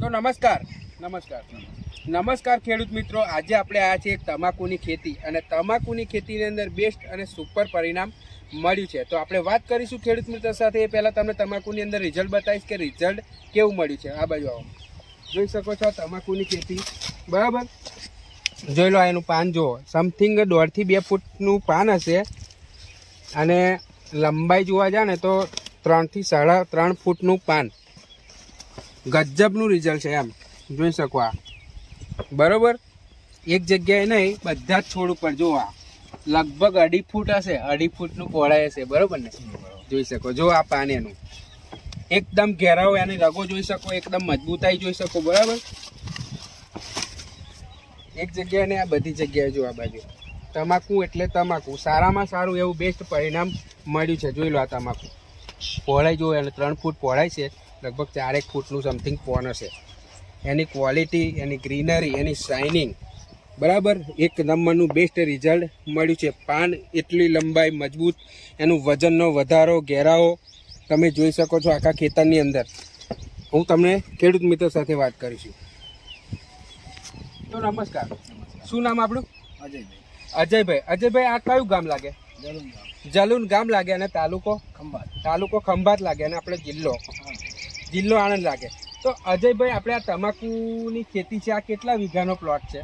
તો નમસ્કાર. નમસ્કાર. નમસ્કાર ખેડૂત મિત્રો. આજે આપણે આ છે એક તમાકુની ખેતી અને તમાકુની ખેતીની અંદર બેસ્ટ અને સુપર પરિણામ મળ્યું છે. તો આપણે વાત કરીશું ખેડૂત મિત્રો સાથે. એ પહેલાં તમને તમાકુની અંદર રિઝલ્ટ બતાવીશ કે રિઝલ્ટ કેવું મળ્યું છે. આ બાજુ આવો. જોઈ શકો છો તમાકુની ખેતી. બરાબર? જોઈ લો એનું પાન જુઓ. સમથિંગ દોઢથી બે ફૂટનું પાન હશે. અને લંબાઈ જોવા જાય ને તો ત્રણથી સાડા ત્રણ ફૂટનું પાન. ગજબનું રિઝલ્ટ છે એમ. જોઈ શકો આ. બરોબર? એક જગ્યાએ નહીં, બધા જ છોડ ઉપર જો આ. લગભગ અઢી ફૂટ હશે, અઢી ફૂટનું પહોળાઈ હશે, બરોબર ને? જોઈ શકો, જો આ પાન એનું એકદમ ઘેરાવ એની રગો જોઈ શકો, એકદમ મજબૂતાઈ જોઈ શકો, બરાબર? એક જગ્યાએ ને આ બધી જગ્યાએ જો આ બાજુ. તમાકુ એટલે તમાકુ. સારામાં સારું એવું બેસ્ટ પરિણામ મળ્યું છે. જોઈ લો આ તમાકુ. પહોળાઈ જોવે એને ત્રણ ફૂટ પહોળાઈ છે. લગભગ ચારેક ફૂટનું સમથિંગ પોન હશે એની ક્વોલિટી એની ગ્રીનરી એની શાઇનિંગ બરાબર? એક નંબરનું બેસ્ટ રિઝલ્ટ મળ્યું છે. પાન એટલી લંબાઈ મજબૂત એનું વજનનો વધારો ઘેરાવો તમે જોઈ શકો છો આખા ખેતરની અંદર. હું તમને ખેડૂત મિત્રો સાથે વાત કરીશું. તો નમસ્કાર. શું નામ આપણું? અજયભાઈ. અજયભાઈ. અજયભાઈ આ કયું ગામ લાગે? જલુન ગામ. લાગે અને તાલુકો? ખંભાત. તાલુકો ખંભાત લાગે અને આપણે જિલ્લો. જિલ્લો આણંદ લાગે. તો અજયભાઈ આપણે આ તમાકુની ખેતી છે આ કેટલા વીઘાનો પ્લોટ છે?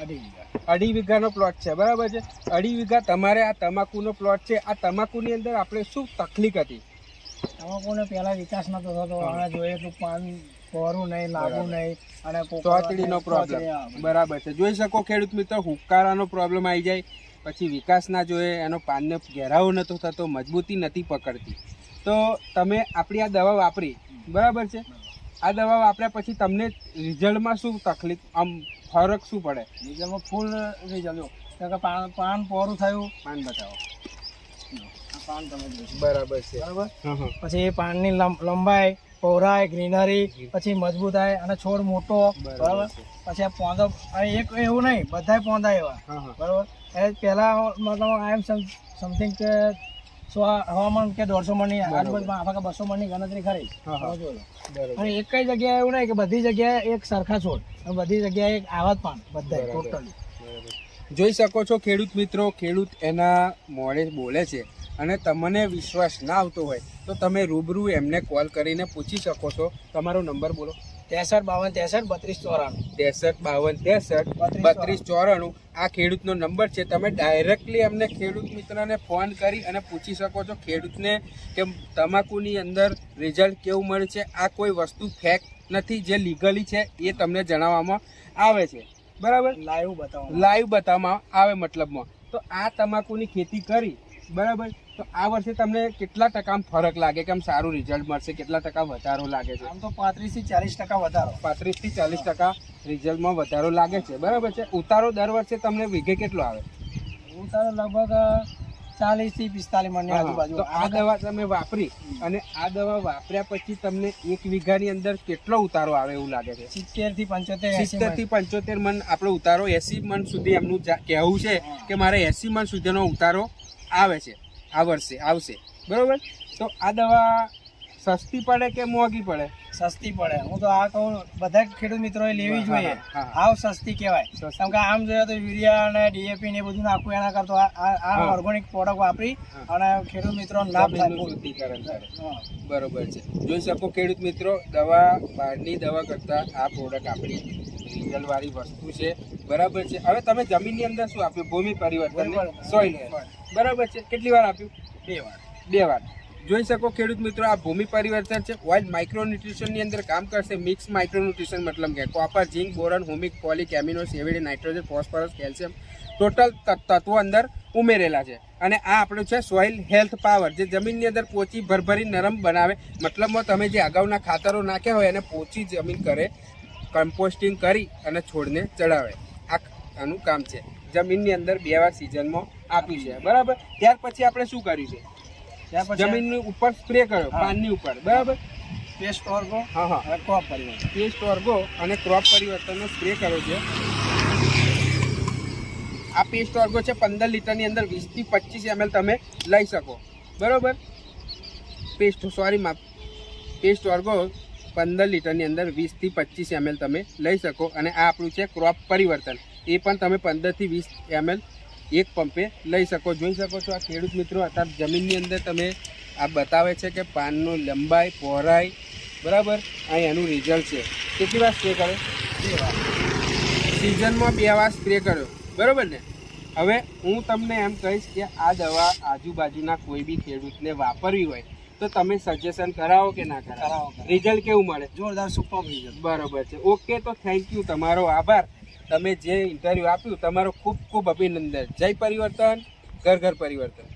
અઢી વીઘા. અઢી વીઘાનો પ્લોટ છે બરાબર છે? અઢી વીઘા તમારે આ તમાકુનો પ્લોટ છે આ તમાકુની અંદર આપણે શું તકલીફ હતી? તમાકુને પહેલા વિકાસ નતો થતો. હવે જોઈએ તો પાન કોરું નહીં લાગવું નહીં અને ચોતડીનો પ્રોબ્લેમ બરાબર છે. જોઈ શકો ખેડૂત મિત્રો હુકારાનો પ્રોબ્લેમ આવી જાય. પછી વિકાસ ના જોઈએ એનો પાનને ઘેરાવો નતો થતો મજબૂતી નથી પકડતી. તો તમે આપણી આ દવા વાપરી બરાબર છે? આ દવા વાપર્યા પછી તમને રિઝલ્ટમાં શું તકલીફ? આમ ફરક શું પડે? રિઝલ્ટમાં ફૂલ રિઝલ્ટ કે પાન પાન પોરું થયું. પાન બતાવો. પાન તમે બરાબર છે. બરાબર. પછી એ પાનની લંબ- લંબાઈ પહોળાઈ ગ્રીનરી પછી મજબૂતાઈ અને છોડ મોટો. બરાબર પછી આ પોંદો એક એવું નહીં બધાય પોંદા એવા. બરાબર? એ પહેલા મતલબ આઈ એમ સમથિંગ કે સો હવામાન કે દોઢસો મણની. આજુબાજુમાં આખા બસો મણની ગણતરી ખરી. અને એક કઈ જગ્યાએ એવું નહીં કે બધી જગ્યાએ એક સરખા છોડ. બધી જગ્યાએ એક આવા જ પાન બધા ટોટલી જોઈ શકો છો ખેડૂત મિત્રો ખેડૂત એના મોડે બોલે છે અને તમને વિશ્વાસ ના આવતો હોય તો તમે રૂબરૂ એમને કોલ કરીને પૂછી શકો છો. તમારો નંબર બોલો. ત્રેસઠ બાવન ત્રેસઠ બત્રીસ ચોરાણું. ત્રેસઠ બાવન ત્રેસઠ બત્રીસ ચોરાણું. આ ખેડૂતનો નંબર છે. તમે ડાયરેક્ટલી અમને ખેડૂત મિત્રને ફોન કરી અને પૂછી શકો છો ખેડૂતને કે તમાકુની અંદર રિઝલ્ટ કેવું મળે છે. આ કોઈ વસ્તુ ફેક નથી જે લીગલી છે એ તમને જણાવવામાં આવે છે. બરાબર? લાઈવ બતાવો લાઈવ બતાવવામાં આવે મતલબમાં. તો આ તમાકુની ખેતી કરી. બરાબર? તો આ વર્ષે તમને કેટલા ટકા ફરક લાગે? કે આમ સારું રિઝલ્ટ મળશે? કેટલા ટકા વધારો લાગે છે? આમ તો પાંત્રીસથી ચાલીસ ટકા વધારો. પાંત્રીસથી ચાલીસ ટકા રિઝલ્ટમાં વધારો લાગે છે. બરાબર છે? ઉતારો દર વર્ષે તમને વીઘે કેટલો આવે? ઉતારો લગભગ ચાલીસથી પિસ્તાલીસ મણની આજુબાજુ. તો આ દવા તમે વાપરી અને આ દવા વાપર્યા પછી તમને એક વીઘાની અંદર કેટલો ઉતારો આવે એવું લાગે છે? સિત્તેરથી પંચોતેર એસી સિત્તેરથી પંચોતેર મન આપણો ઉતારો એસી મન સુધી એમનું કહેવું છે કે મારે એસી મન સુધીનો ઉતારો આવે છે આ વર્ષે આવશે. બરોબર? તો આ દવા સસ્તી પડે કે મોંઘી પડે? સસ્તી પડે. હું તો આ કહું બધા ખેડૂત મિત્રોએ લેવી જોઈએ. આવ સસ્તી કહેવાય. કેમ કે આમ જોઈએ તો યુરિયા અને ડીએપી ને બધું નાખવું એના કરતો આ. ઓર્ગેનિક પ્રોડક્ટ વાપરી અને ખેડૂત મિત્રો લાભ થાય. બરોબર છે. જોઈ શકો ખેડૂત મિત્રો દવા બહારની દવા કરતાં આ પ્રોડક્ટ આપણી રિઝલ્ટ વસ્તુ છે. બરાબર છે. હવે તમે જમીનની અંદર શું આપ્યું? ભૂમિ પરિવર્તન બરાબર. બરાબર છે. કેટલી વાર આપ્યું? બે વાર. બે વાર. જોઈ શકો ખેડૂત મિત્રો આ ભૂમિ પરિવર્તન છે. ઓઇલ માઇક્રોન્યુટ્રિશનની અંદર કામ કરશે મિક્સ માઇક્રોન્યુટ્રિશન મતલબ કે copper zinc boron humic fulvic amino seaweed nitrogen phosphorus calcium total તત્વો અંદર ઉમેરેલા છે. અને આ આપણું છે સોઇલ હેલ્થ પાવર જે જમીનની અંદર પોચી ભરભરી નરમ બનાવે. મતલબમાં તમે જે અગાઉના ખાતરો નાખ્યા હોય એને પોચી જમીન કરે કમ્પોસ્ટિંગ કરી અને છોડને ચડાવે. આનું કામ છે. જમીનની અંદર બે વાર સિઝનમાં આપ્યું છે. બરાબર? ત્યાર પછી આપણે શું કર્યું છે? ત્યાર પછી જમીનની ઉપર સ્પ્રે કર્યો. પાનની ઉપર. બરાબર? પેસ્ટ ઓર્ગો હા હા. ક્રોપ પરિવર્તન પેસ્ટ ઓર્ગો અને ક્રોપ પરિવર્તનનો સ્પ્રે કર્યો છે. આ પેસ્ટ ઓર્ગો છે પંદર લીટરની અંદર વીસથી પચીસ એમએલ તમે લઈ શકો. બરાબર? પેસ્ટ સોરી માપ પેસ્ટ ઓર્ગો પંદર લીટરની અંદર વીસથી પચીસ એમએલ તમે લઈ શકો અને આ આપણું છે ક્રોપ પરિવર્તન. એ પણ તમે પંદરથી વીસ એમએલ એક પંપે લઈ શકો જોઈ શકો છો આ ખેડૂત મિત્રો અત્યારે જમીનની અંદર તમે આ બતાવે છે કે પાનનો લંબાઈ પહોળાઈ બરાબર? આ એનું રિઝલ્ટ છે. કેટલી વાર સ્પ્રે કરે સિઝનમાં બે વાર સ્પ્રે કર્યો. બરાબર ને? હવે હું તમને એમ કહીશ કે આ દવા આજુબાજુના કોઈ બી ખેડૂતને વાપરવી હોય તો તમે સજેશન કરાવો કે ના કરાવો. રિઝલ્ટ કેવું મળે? જોરદાર સુપર રિઝલ્ટ બરોબર છે. ઓકે તો થેન્ક યુ તમારો આભાર. તમે જે ઇન્ટરવ્યૂ આપ્યું તમારો ખૂબ ખૂબ અભિનંદન. જય પરિવર્તન ઘર ઘર પરિવર્તન.